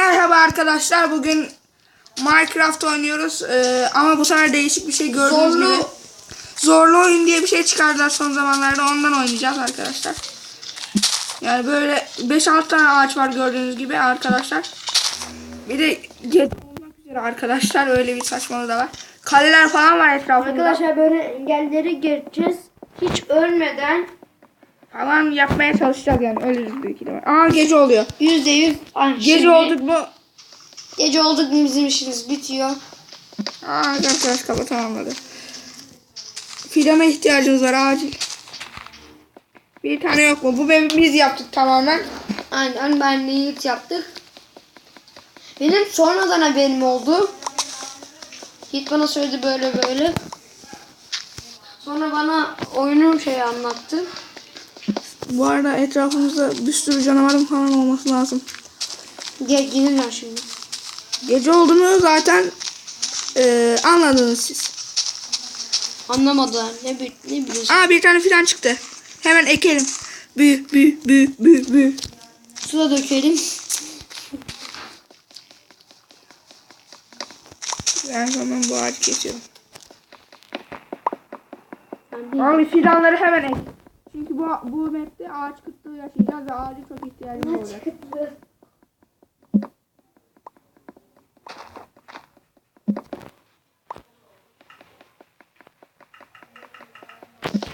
Merhaba arkadaşlar. Bugün Minecraft oynuyoruz. Ee, ama bu sefer değişik bir şey gördüğünüz Zorlu. gibi. Zorlu oyun diye bir şey çıkardılar son zamanlarda. Ondan oynayacağız arkadaşlar. Yani böyle 5-6 tane ağaç var gördüğünüz gibi arkadaşlar. Bir de gece olmak üzere arkadaşlar. Öyle bir saçmalığı da var. Kaleler falan var etrafında. Arkadaşlar böyle engelleri geçeceğiz. Hiç ölmeden Falan yapmaya çalışacağız yani. Ölürüz büyük ihtimal. Aa gece oluyor. yüzde yüz Gece Şimdi olduk mu? Gece olduk mu bizim işimiz bitiyor. Aa arkadaş kafa tamamladı. Fidana ihtiyacımız var acil. Bir tane yok mu? Bu bebeği biz yaptık tamamen. Aynen ben de yiğit yaptık. Benim sonradan haberim oldu. Yiğit bana söyledi böyle böyle. Sonra bana oyunun şeyi anlattı. Bu arada etrafımızda bir sürü canavarın falan olması lazım. Gel gelirler şimdi. Gece oldu mu zaten eee, anladınız siz. Anlamadılar. Ne, bi- ne biliyorsun? Aa bir tane fidan çıktı. Hemen ekelim. Büyü büyü büyü büyü büyü. Suda dökelim. Ben zaman bu ağacı kesiyorum. Abi fidanları hemen ek. Çünkü bu, bu map'te ağaç kıtlığı yaşayacağız ve ağaca çok ihtiyacımız olacak.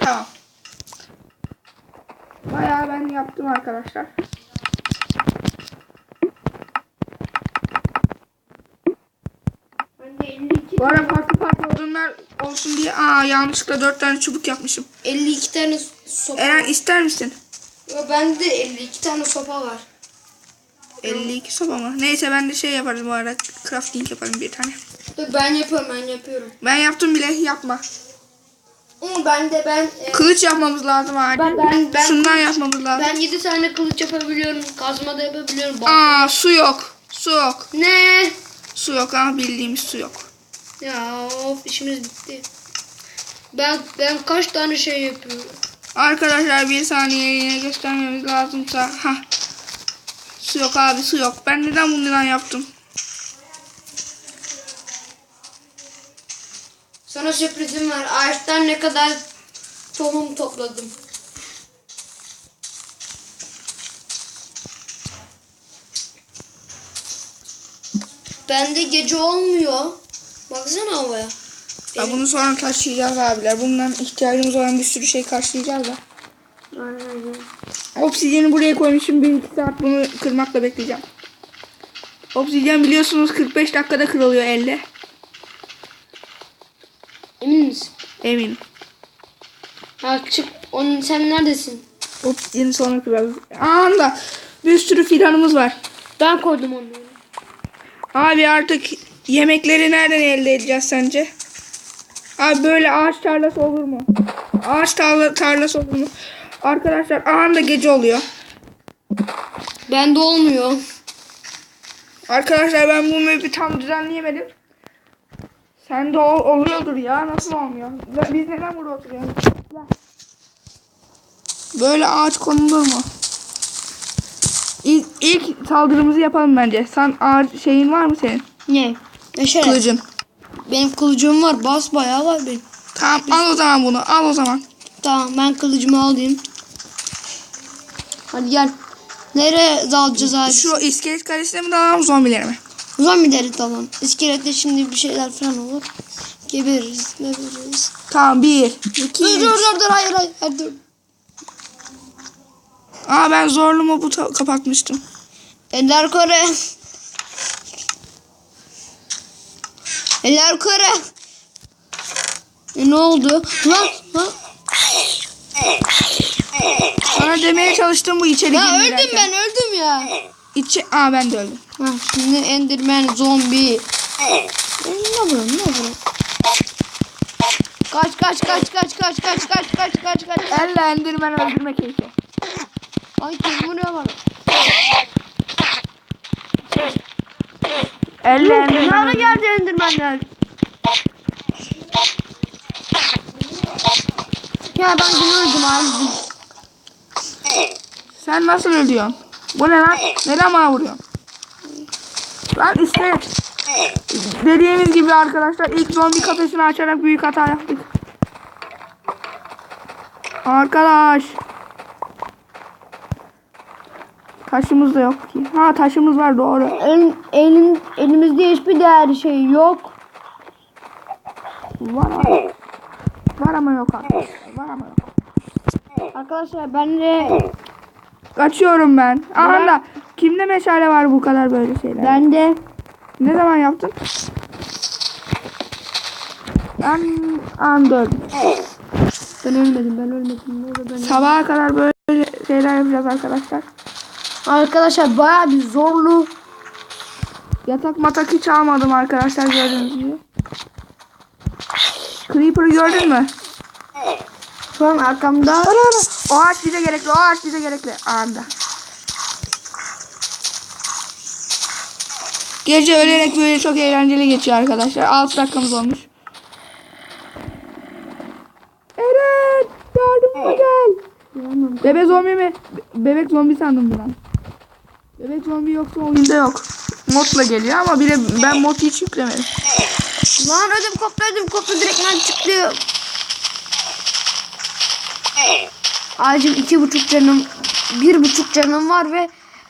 Tamam. Bayağı ben yaptım arkadaşlar. Ben de 52, Bu arada farklı farklı odunlar olsun diye aa yanlışlıkla 4 tane çubuk yapmışım. 52 tane sopa Eren ister misin? Yo, bende de 52 tane sopa var. 52 sopa mı? Neyse ben de şey yaparız bu arada. Crafting yaparım bir tane. Dur ben yapıyorum ben yapıyorum. Ben yaptım bile yapma. Ama ben de ben e, Kılıç yapmamız lazım abi. Ben- ben- ben- Şundan yapmamız lazım. ben 7 tane kılıç yapabiliyorum. Kazma da yapabiliyorum. Bak- Aa su yok. Su yok. Ne? Su yok ama bildiğimiz su yok. Ya of işimiz bitti. Ben ben kaç tane şey yapıyorum. Arkadaşlar bir saniye yine göstermemiz lazımsa. ha Su yok abi su yok. Ben neden bundan yaptım? Sana sürprizim var. Ağaçtan ne kadar tohum topladım. Bende gece olmuyor. Baksana havaya. Ya bunu sonra taşıyacağız abiler. Bundan ihtiyacımız olan bir sürü şey karşılayacağız da. Obsidiyeni buraya koymuşum. Bir iki saat bunu kırmakla bekleyeceğim. Obsidyen biliyorsunuz 45 dakikada kırılıyor elle. Emin misin? Eminim. Ha çık. Onun, sen neredesin? Obsidyeni sonra kırarız. Anda bir sürü fidanımız var. Ben koydum onları. Abi artık yemekleri nereden elde edeceğiz sence? Abi böyle ağaç tarlası olur mu? Ağaç tarla, tarlası olur mu? Arkadaşlar anda gece oluyor. Bende olmuyor. Arkadaşlar ben bu map'i tam düzenleyemedim. Sende ol, oluyordur ya. Nasıl olmuyor? Biz neden burada oturuyoruz? Gel. Böyle ağaç konulur mu? İlk, ilk saldırımızı yapalım bence. Sen ağaç şeyin var mı senin? Ne? Yaşar. Kılıcın. Benim kılıcım var. Bas bayağı var benim. Tamam al o zaman bunu. Al o zaman. Tamam ben kılıcımı alayım. Hadi gel. Nereye dalacağız abi? Şu iskelet kalesine mi dalalım zombilere mi? Zombileri tamam. İskelette şimdi bir şeyler falan olur. Gebeririz. Gebeririz. Tamam bir, iki, Dur üç. dur dur dur hayır hayır, hayır dur. Aa ben zorlu mobu ta- kapatmıştım. Eller kore. Eller kore. E, ne oldu? Lan lan. Sana demeye çalıştım bu içeri Ya öldüm derken. ben öldüm ya. İçe... Aa ben de öldüm. Ha, şimdi Enderman zombi. E, Ne yapıyorsun ne yapıyorsun? Kaç kaç kaç kaç kaç kaç kaç kaç kaç kaç. Elle endirmen öldürme keyfi. Ay kim vuruyor bana? Elle Ne endirmen ara geldi Enderman'ler? Ya ben bunu öldüm abi. Sen nasıl ölüyorsun? Bu ne lan? Neden bana vuruyorsun? Lan işte dediğimiz gibi arkadaşlar ilk zombi kafesini açarak büyük hata yaptık. Arkadaş. Taşımız da yok ki. Ha taşımız var doğru. El, elin, elimizde hiçbir değerli şey yok. Var ama, var ama yok arkadaşlar. Var ama yok. Arkadaşlar ben de Kaçıyorum ben. Aha da kimde meşale var bu kadar böyle şeyler? ben de Ne zaman yaptın? Ben an dördüm. ben ölmedim ben ölmedim. Ben Sabaha kadar böyle şeyler yapacağız arkadaşlar. Arkadaşlar baya bir zorlu. Yatak matak hiç almadım arkadaşlar gördüğünüz gibi. Creeper'ı gördün mü? Şu an arkamda O ağaç bize gerekli, o ağaç bize gerekli. Anda. Gece ölerek böyle çok eğlenceli geçiyor arkadaşlar. 6 dakikamız olmuş. Eren! Yardıma gel. Bebe zombi mi? Be- Bebek zombi sandım an. Bebek zombi yoksa oyunda yok. Modla geliyor ama bir de ben mod hiç yüklemedim. Lan ödüm koptu ödüm koptu direktmen çıktı. Ağacım iki buçuk canım, bir buçuk canım var ve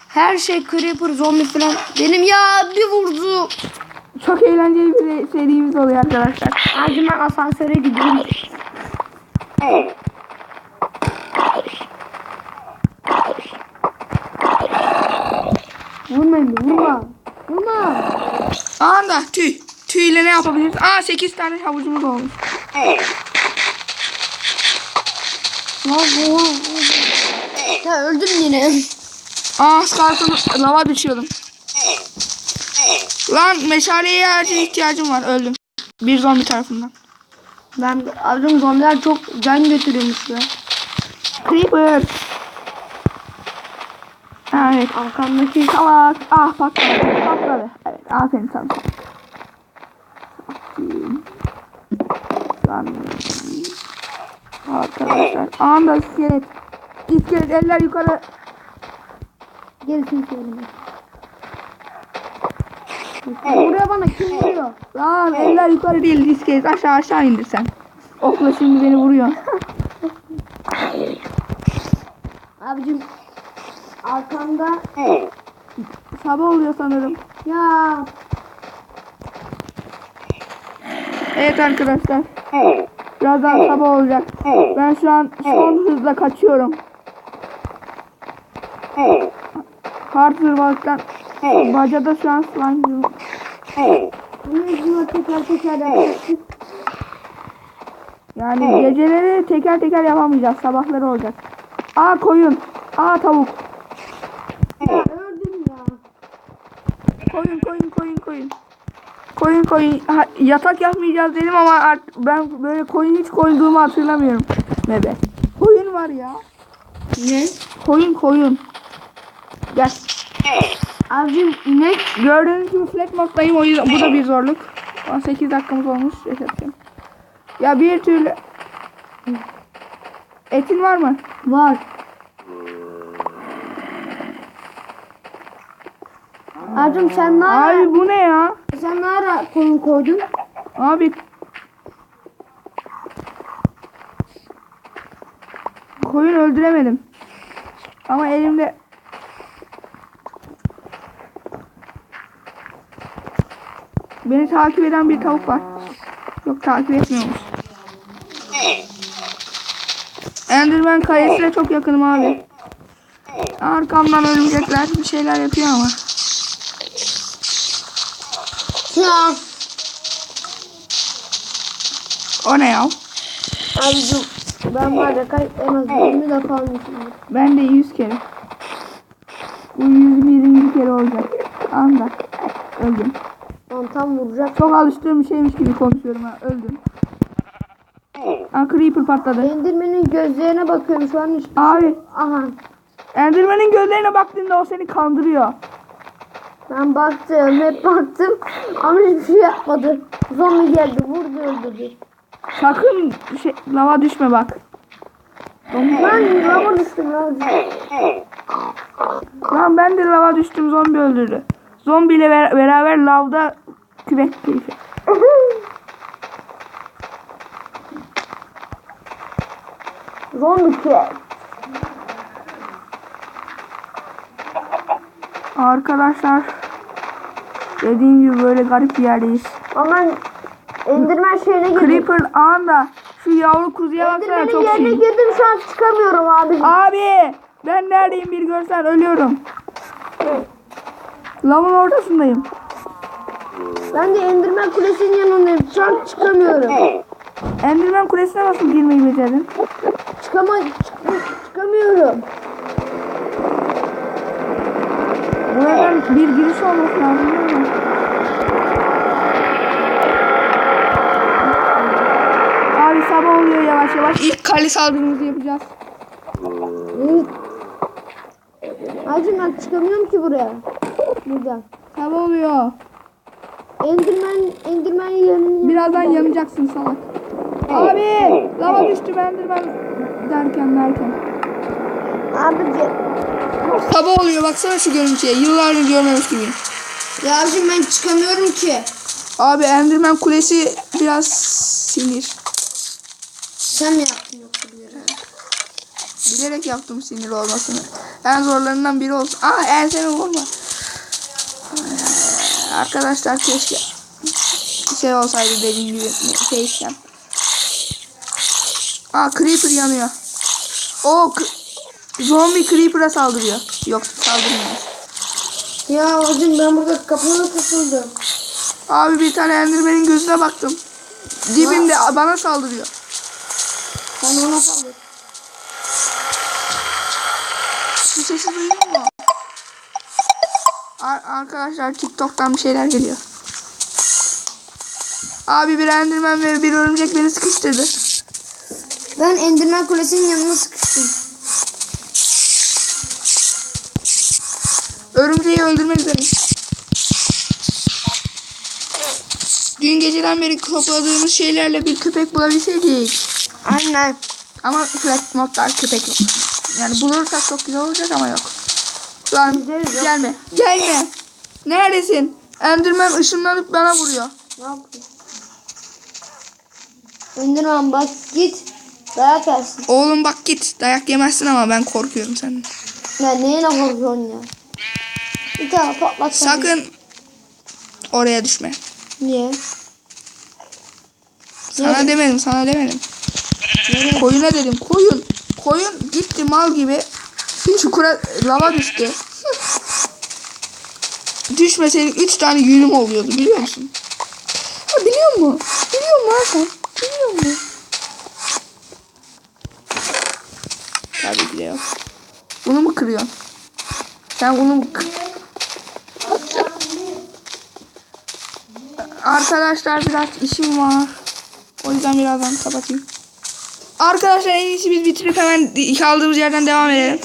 her şey creeper, zombi falan. Benim ya bir vurdu. Çok eğlenceli bir serimiz oluyor arkadaşlar. Ağacım ben asansöre gidiyorum. Vurmayın be, vurma. Vurma. Anda tüy. Tüyle ne yapabiliriz? Aa 8 tane havucumuz olmuş. Lan oha. Ya öldüm yine. Aa kalsın lava düşüyordum. Lan meşaleye acil ihtiyacım var. Öldüm. Bir zombi tarafından. Ben abicim zombiler çok can götürüyormuş ya. Creeper. Ha, evet. Arkamdaki Salak. Ah patladı. Patladı. Evet aferin sana. Arkadaşlar. Anda iskelet. İskelet eller yukarı. gerisini söyleme. Buraya bana kim vuruyor? Lan eller yukarı değil iskelet aşağı aşağı indir sen. Okla şimdi beni vuruyor. Abicim arkamda Sabah oluyor sanırım. ya Evet arkadaşlar. Birazdan sabah olacak. Ben şu an son hızla kaçıyorum. Hard Hırvalık'tan bacada şu an slime bunu yapacaktık. Yani geceleri teker teker yapamayacağız. Sabahları olacak. Aa koyun. Aa tavuk. Öldüm ya. Koyun koyun koyun koyun. Ha, yatak yapmayacağız dedim ama art- ben böyle koyun hiç koyduğumu hatırlamıyorum. Bebe. Koyun var ya. Ne? Koyun koyun. Gel. Abicim inek Gördüğünüz gibi flat moddayım o yüzden bu da bir zorluk. 18 dakikamız olmuş. Yaşatacağım. Ya bir türlü Etin var mı? var. Abicim sen ne ara, Abi bu ne ya? sen ne ara koyun koydun? Abi Koyun öldüremedim. Ama elimde Beni takip eden bir tavuk var. Yok takip etmiyormuş. Enderman kayasına çok yakınım abi. Arkamdan örümcekler bir şeyler yapıyor ama. Ya. O ne ya? Abicim ben var ya kaç en az 20 defa almışımdır. Ben de 100 kere. Bu 101. kere olacak. Anda. Öldüm. Lan tam vuracak. Çok alıştığım şeymiş gibi konuşuyorum ha. Öldüm. Aa, Creeper patladı. Endirmenin gözlerine bakıyorum şu an hiç. Abi Aha. Enderman'in gözlerine baktığında o seni kandırıyor. Ben baktım hep baktım ama hiçbir şey yapmadı. Zombi geldi vurdu öldürdü. Sakın şey, lava düşme bak. Ben lava düştüm lava düştüm. Lan ben de lava düştüm zombi öldürdü. Zombiyle ber- beraber lavda kübek keyfi. Zombi ki. Arkadaşlar dediğim gibi böyle garip bir yerdeyiz. Aman Enderman şeyine girdim. Creeper anında şu yavru kuzuya baksana çok yerine şey. girdim şu an çıkamıyorum abi. Abi ben neredeyim bir görsen ölüyorum. Lavın ortasındayım. Ben de Enderman kulesinin yanındayım. Şu an çıkamıyorum. Enderman kulesine nasıl girmeyi becerdin? Çıkama çık- çıkamıyorum. Buradan bir giriş olması lazım değil mi? Abi sabah oluyor yavaş yavaş. İlk kale saldırımızı yapacağız. Evet. Acım ben çıkamıyorum ki buraya. Buradan. Sabah oluyor. Enderman, Enderman yanına. Birazdan yanacaksın salak. Abi lava düştü Enderman derken derken. Abici. Sabah oluyor baksana şu görüntüye. Yıllardır görmemiş gibiyim. Ya abicim ben çıkamıyorum ki. Abi Enderman kulesi biraz sinir. Sen mi yaptın yoksa bilerek? Bilerek yaptım sinir olmasını. En zorlarından biri olsun. Aa enseme vurma. Arkadaşlar keşke şey olsaydı dediğim gibi şey istem. Aa Creeper yanıyor. O zombi Creeper'a saldırıyor. Yok saldırmıyor. Ya hocam ben burada kapına takıldım. Abi bir tane Enderman'in gözüne baktım. Dibimde bana saldırıyor. Sen ona saldır. Bu sesi duydun mu? Ar- arkadaşlar TikTok'tan bir şeyler geliyor. Abi bir Enderman ve bir örümcek beni sıkıştırdı. Ben Enderman kulesinin yanına sıkıştım. Örümceği öldürmek üzere. Dün geceden beri topladığımız şeylerle bir köpek bulabilseydik. Aynen. Ama flat modlar köpek yok. Yani bulursak çok güzel olacak ama yok. Lan gelme. Gelme. Neredesin? Enderman ışınlanıp bana vuruyor. Ne yapıyorsun? Enderman bak git. Dayak yersin. Oğlum bak git. Dayak yemezsin ama ben korkuyorum senden. Ya neyine korkuyorsun ya? Bir tane patlat. sen. Sakın oraya düşme. Niye? Sana demedim, sana demedim. Nereye? Koyuna dedim. Koyun. Koyun gitti mal gibi. Çukura lava düştü. Düşmeseydik 3 tane yünüm oluyordu biliyor musun? Ha, biliyor musun? Biliyor musun Hakan? Biliyor musun? Tabii yok. Bunu mu kırıyorsun? Sen bunu mu kır... Arkadaşlar biraz işim var. O yüzden birazdan kapatayım. Arkadaşlar en iyisi biz bitirip hemen kaldığımız yerden devam edelim.